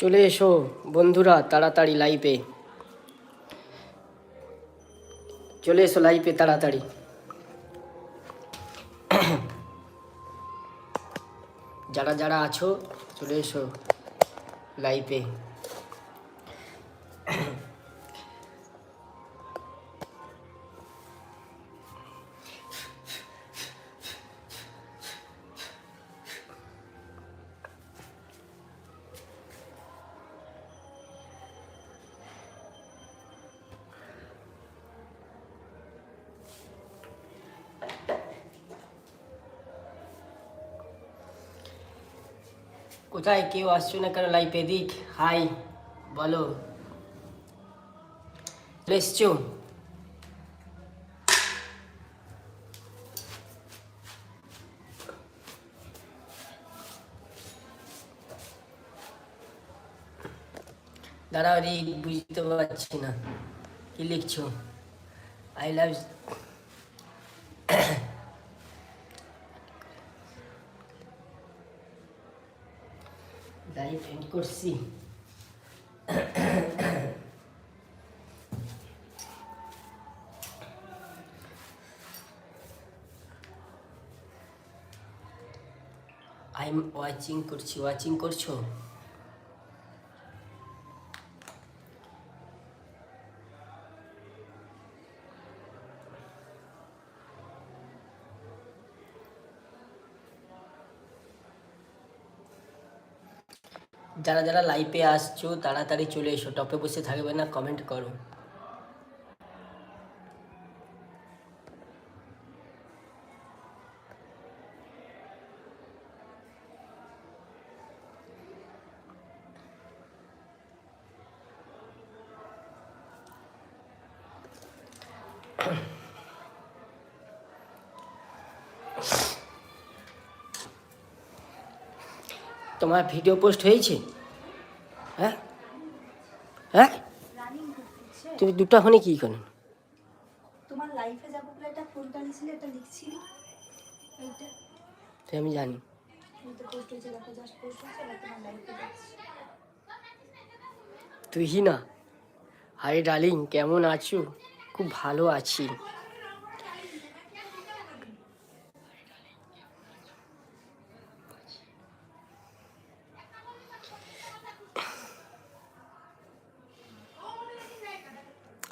চলে এসো, বন্ধুরা, তাড়াতাড়ি লাইভে চলে এসো লাইভে তাড়াতাড়ি। যারা যারা আছো, চলে এসো লাইভে কোথায় কেউ আসছো না কেন লাইভে দিক হাই, বলো। চলে এসছো? দাঁড়াও রে বুঝতে পারছি না। কি লিখছো? আই লাভ এন্ড করছি। আই ওয়াচিং করছি ওয়াচিং করছ? যারা যারা লাইভে আসছো, তাড়াতাড়ি চলে এসো। টপে বসে থাকবে না কমেন্ট করো। তোমার ভিডিও পোস্ট হয়েছে? হ্যাঁ? হ্যাঁ? তুমি দুটো ওখানে কী করেন তোমার লাইফে যাব বলে একটা নিছিলে এটা লিখছিলি? এইটা। তো আমি জানি। তুই না হাই ডার্লিং কেমন আছো? খুব ভালো আছি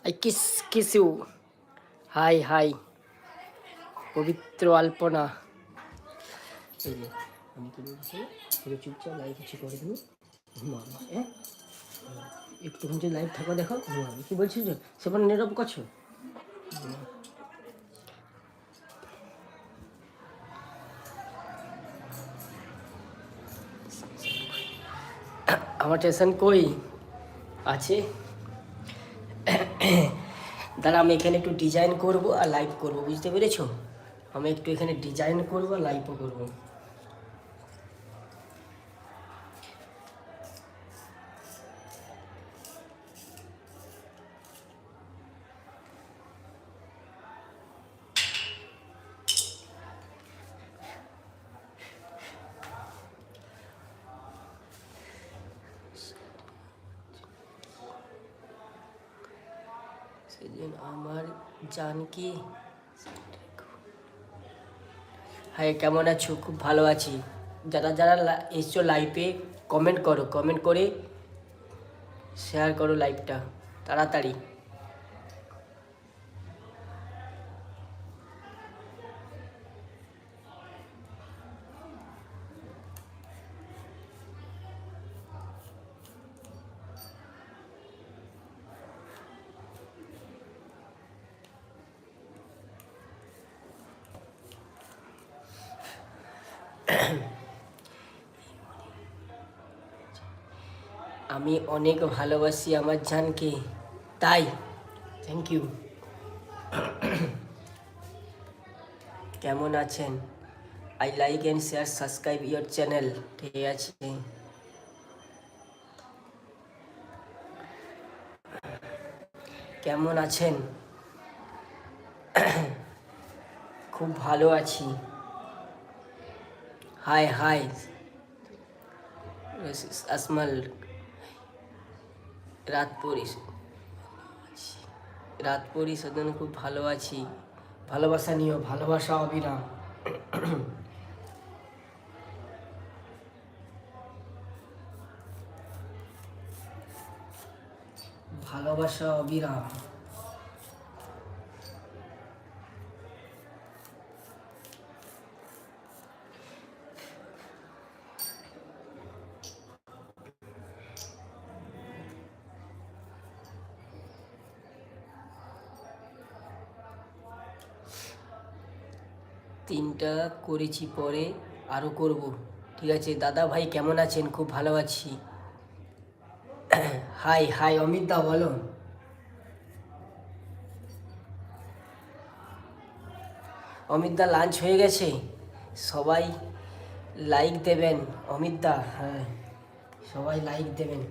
I kiss kiss. Hi hi. Pabitra Alpana. এই লাইভ কিছু করে ঘুমাবো হ্যাঁ? যদি লাইভ থাকো দেখো। ঘুমাবো কি বলছিস সেবার নীরব করছ? আমার টেনশন কই? আছে? দাঁড়া, আমি এখানে একটু ডিজাইন করব আর লাইভ করব, বুঝতে পেরেছ? আমি একটু এখানে ডিজাইন করব আর লাইভও করব। সেদিন আমার জানকি। হ্যাঁ কেমন আছো? খুব ভালো আছি। যারা যারা এসছো লাইফে কমেন্ট করো। কমেন্ট করে শেয়ার করো লাইফটা তাড়াতাড়ি। আমি অনেক ভালোবাসি আমার জানকে। তাই থ্যাংক ইউ কেমন আছেন? I like and share subscribe your channel ঠিক আছে? কেমন আছেন? খুব ভালো আছি। হাই হাই আজমাল রাত পরি রাত পরিশোধন খুব ভালো আছি ভালোবাসা নিও ভালোবাসা অবিরাম। ভালোবাসা অবিরাম। তিনটা করেছি, পরে আরও করব। ঠিক আছে, দাদা ভাই কেমন আছেন? খুব ভালো আছি। হাই হাই অমিত দা, বলো। অমিত দা লাঞ্চ হয়ে গেছে? সবাই লাইক দেবেন। অমিত দা হ্যাঁ সবাই লাইক দেবেন।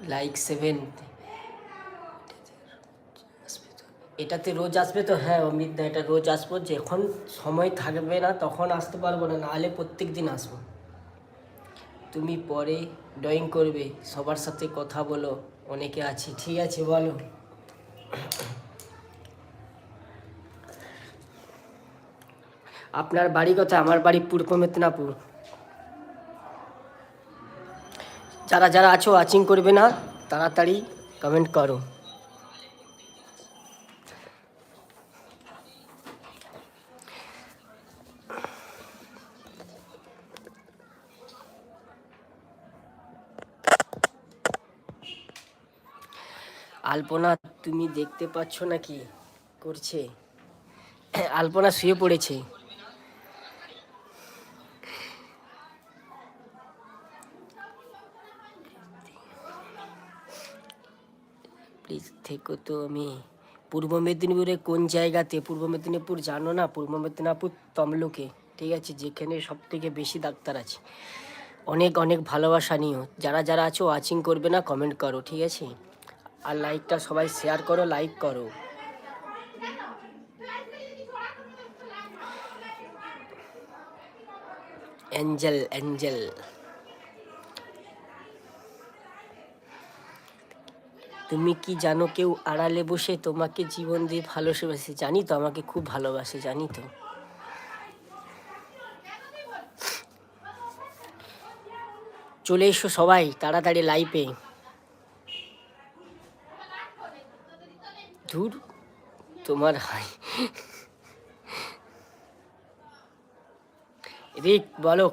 লাইক সেভেন এটাতে রোজ আসবে তো? হ্যাঁ অমিত দা, এটা রোজ আসব। যখন সময় থাকবে না, তখন আসতে পারব না, নাহলে প্রত্যেক দিন আসব। তুমি পরে ড্রয়িং করবে, সবার সাথে কথা বলো, অনেকে আছে। ঠিক আছে, বলো। আপনার বাড়ি কোথায়? আমার বাড়ি পূর্ব মেদিনীপুর। যারা যারা আছো ওয়াচিং করবে না, তাড়াতাড়ি কমেন্ট করো। আলপনা, তুমি দেখতে পাচ্ছ নাকি? করছে। আলপনা শুয়ে পড়েছে। থেকো তো আমি। পূর্ব মেদিনীপুরে কোন জায়গাতে? পূর্ব মেদিনীপুর জানো না? পূর্ব মেদিনীপুর তমলুকে, ঠিক আছে? যেখানে সব থেকে বেশি ডাক্তার আছে। অনেক অনেক ভালোবাসা নিও। যারা যারা আছো ওয়াচিং করবে না কমেন্ট করো, ঠিক আছে? আর লাইকটা সবাই শেয়ার করো লাইক করো। অ্যাঞ্জেল অ্যাঞ্জেল তুমি কি জানো কেউ আড়ালে বসে তোমাকে জীবন দিয়ে ভালোবাসে জানি তো, আমাকে খুব ভালোবাসে, জানি তো। চলে এসো সবাই, তাড়াতাড়ি লাইভে ধুর, তোমার হাই। রিক, বলো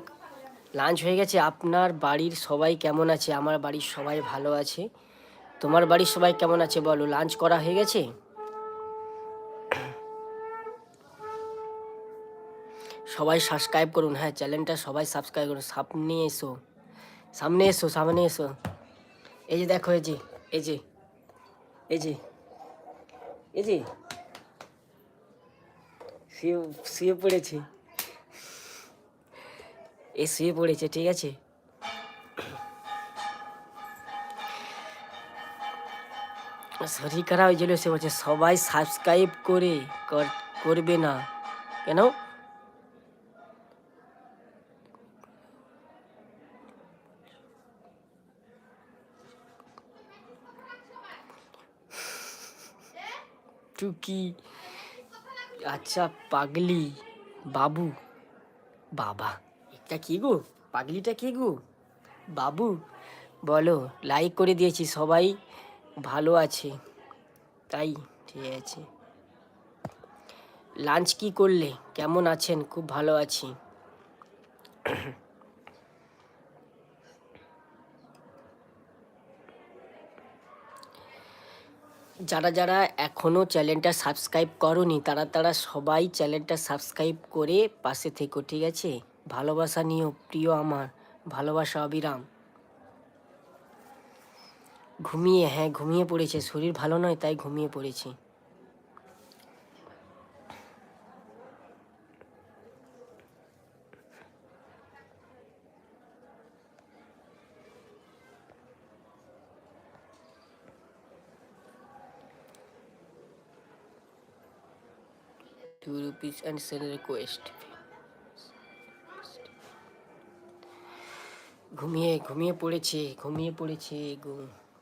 লাঞ্চ হয়ে গেছে? আপনার বাড়ির সবাই কেমন আছে? আমার বাড়ির সবাই ভালো আছে। তোমার বাড়ির সবাই কেমন আছে বলো? লাঞ্চ করা হয়ে গেছে? সবাই সাবস্ক্রাইব করুন হ্যাঁ চ্যানেলটা সবাই সাবস্ক্রাইব করুন। সামনে এসো সামনে এসো সামনে এসো। এই যে দেখো, এই যে এই যে এই যে এই যে, শুয়ে শুয়ে পড়েছে। এ শুয়ে পড়েছে, ঠিক আছে? শরীর খারাপ হয়েছিল সে বলছে, সবাই সাবস্ক্রাইব করে কর- করবে না। কেন? টুকি। আচ্ছা পাগলি, বাবু। বাবা, এটা কি গো? পাগলিটা কি গো? বাবু। বলো লাইক করে দিয়েছি সবাই। ভালো আছে। তাই, ঠিক আছে। লাঞ্চ কি করলে? কেমন আছেন? খুব ভালো আছি। যারা যারা এখনও চ্যানেলটা সাবস্ক্রাইব করনি, তারা তারা সবাই চ্যানেলটা সাবস্ক্রাইব করে পাশে থেকো, ঠিক আছে? ভালোবাসা নিও প্রিয় আমার, ভালোবাসা অবিরাম। ঘুমিয়ে হ্যাঁ ঘুমিয়ে পড়েছে। শরীর ভালো নয় তাই ঘুমিয়ে পড়েছে। Two rupees and send request. ঘুমিয়ে ঘুমিয়ে পড়েছে ঘুমিয়ে পড়েছে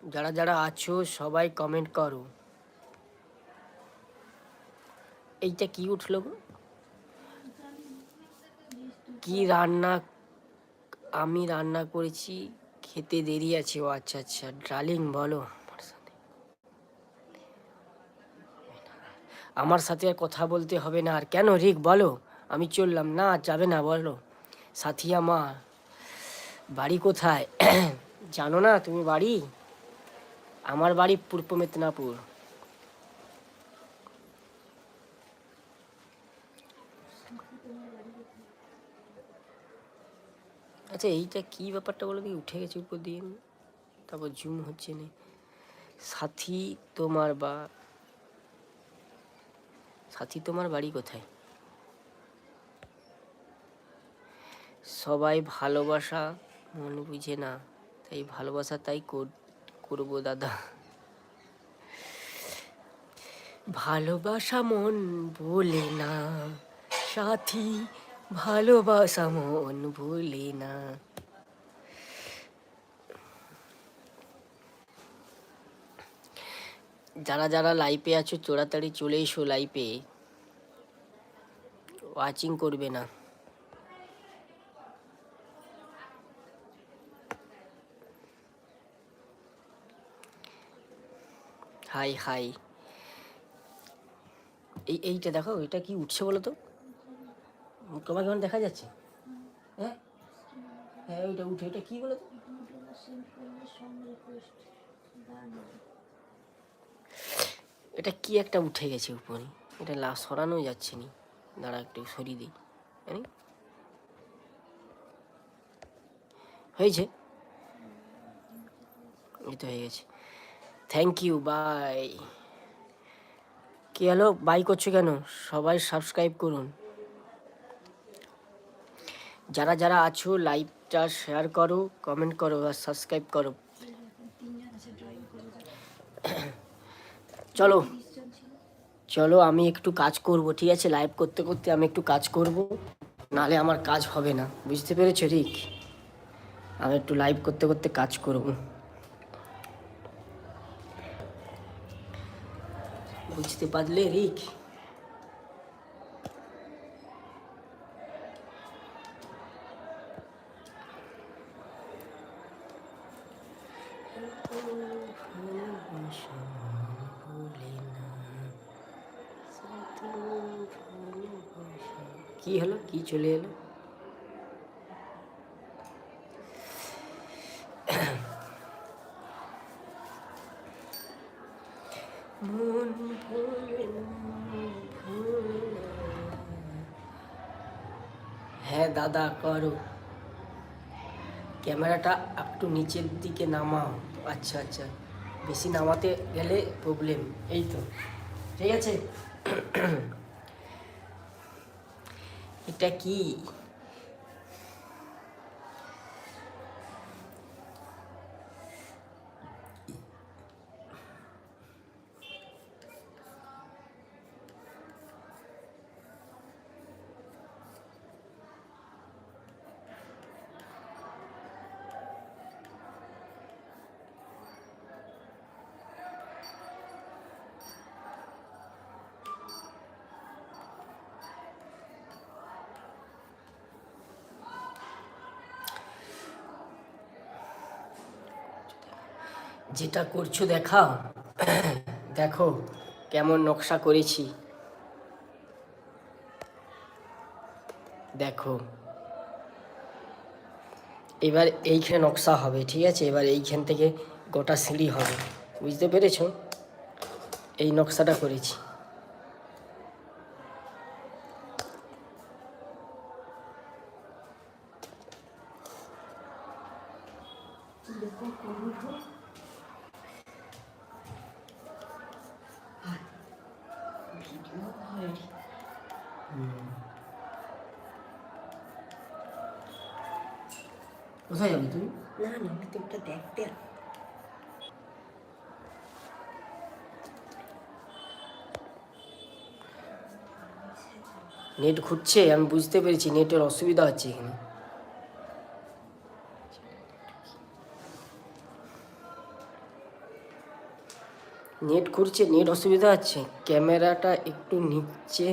যারা যারা আছো, সবাই কমেন্ট করো। এইটা কি উঠল গো? কি রান্না, আমি রান্না করেছি, খেতে দেরি আছে। ও আচ্ছা আচ্ছা ডার্লিং বলো। আমার সাথে আমার সাথে আর কথা বলতে হবে না। আর কেন রিক, বলো। আমি চললাম। না যাবে না, বলো। সাথিয়া মা বাড়ি কোথায়? জানো না, তুমি বাড়ি? আমার বাড়ি পূর্ব মেদিনীপুর। আচ্ছা এইটা কি ব্যাপারটা বলো কি উঠে গেছে উপর দিয়ে। তারপর জুম হচ্ছে না। সাথী তোমার বা, সাথী তোমার বাড়ি কোথায়? সবাই ভালোবাসা, মন বুঝে না। তাই ভালোবাসা তাই কর- করব, দাদা। ভালোবাসা মন বলে না, সাথী, ভালোবাসা মন ভুলে না। যারা যারা লাইভে আছো, তাড়াতাড়ি চলে এসো লাইভে ওয়াচিং করবে না। Hi hi. এই, এইটা দেখো, এটা কি উঠছে বলো তো? তোমাকে এখন দেখা যাচ্ছে? হ্যাঁ? হ্যাঁ ওইটা উঠে এটা কি বলো তো? এটা কি একটা উঠে গেছে উপরে? এটা লা, সরানো যাচ্ছে নি। দাঁড়া, একটু সরিয়ে দিই। জানি? হয়েছে? এই তো হয়ে গেছে। থ্যাংক ইউ বাই কি হলো? বাই করছ কেন? সবাই সাবস্ক্রাইব করুন। যারা যারা আছো লাইভটা শেয়ার করো কমেন্ট করো আর সাবস্ক্রাইব করো। চলো। চলো, আমি একটু কাজ করব, ঠিক আছে? লাইভ করতে করতে আমি একটু কাজ করব। নালে আমার কাজ হবে না। বুঝতে পেরেছ, ঠিক? আমি একটু লাইভ করতে করতে কাজ করব। বুঝতে পারলে রিক কি হলো কি চলে এলো মন ভোলে না, ভোলে না। দাদা করো। ক্যামেরাটা একটু নিচের দিকে নামাও। আচ্ছা আচ্ছা। বেশি নামাতে গেলে প্রবলেম এই তো। ঠিক আছে? এটা কি? যেটা করছ দেখাও। দেখো কেমন নকশা করেছি। দেখো। এবার এইখানে নকশা হবে, ঠিক আছে? এবার এইখান থেকে গোটা সিঁড়ি হবে। বুঝতে পেরেছ? এই নকশাটা করেছি দেখো করব ভিডিও হয় কোথায় যাবে তুমি না না আমি তো ওটা দেখতে। নেট ঘুরছে আমি বুঝতে পেরেছি নেটের অসুবিধা হচ্ছে এখানে। নেট ঘুরছে নেট অসুবিধা হচ্ছে। ক্যামেরাটা একটু নিচে।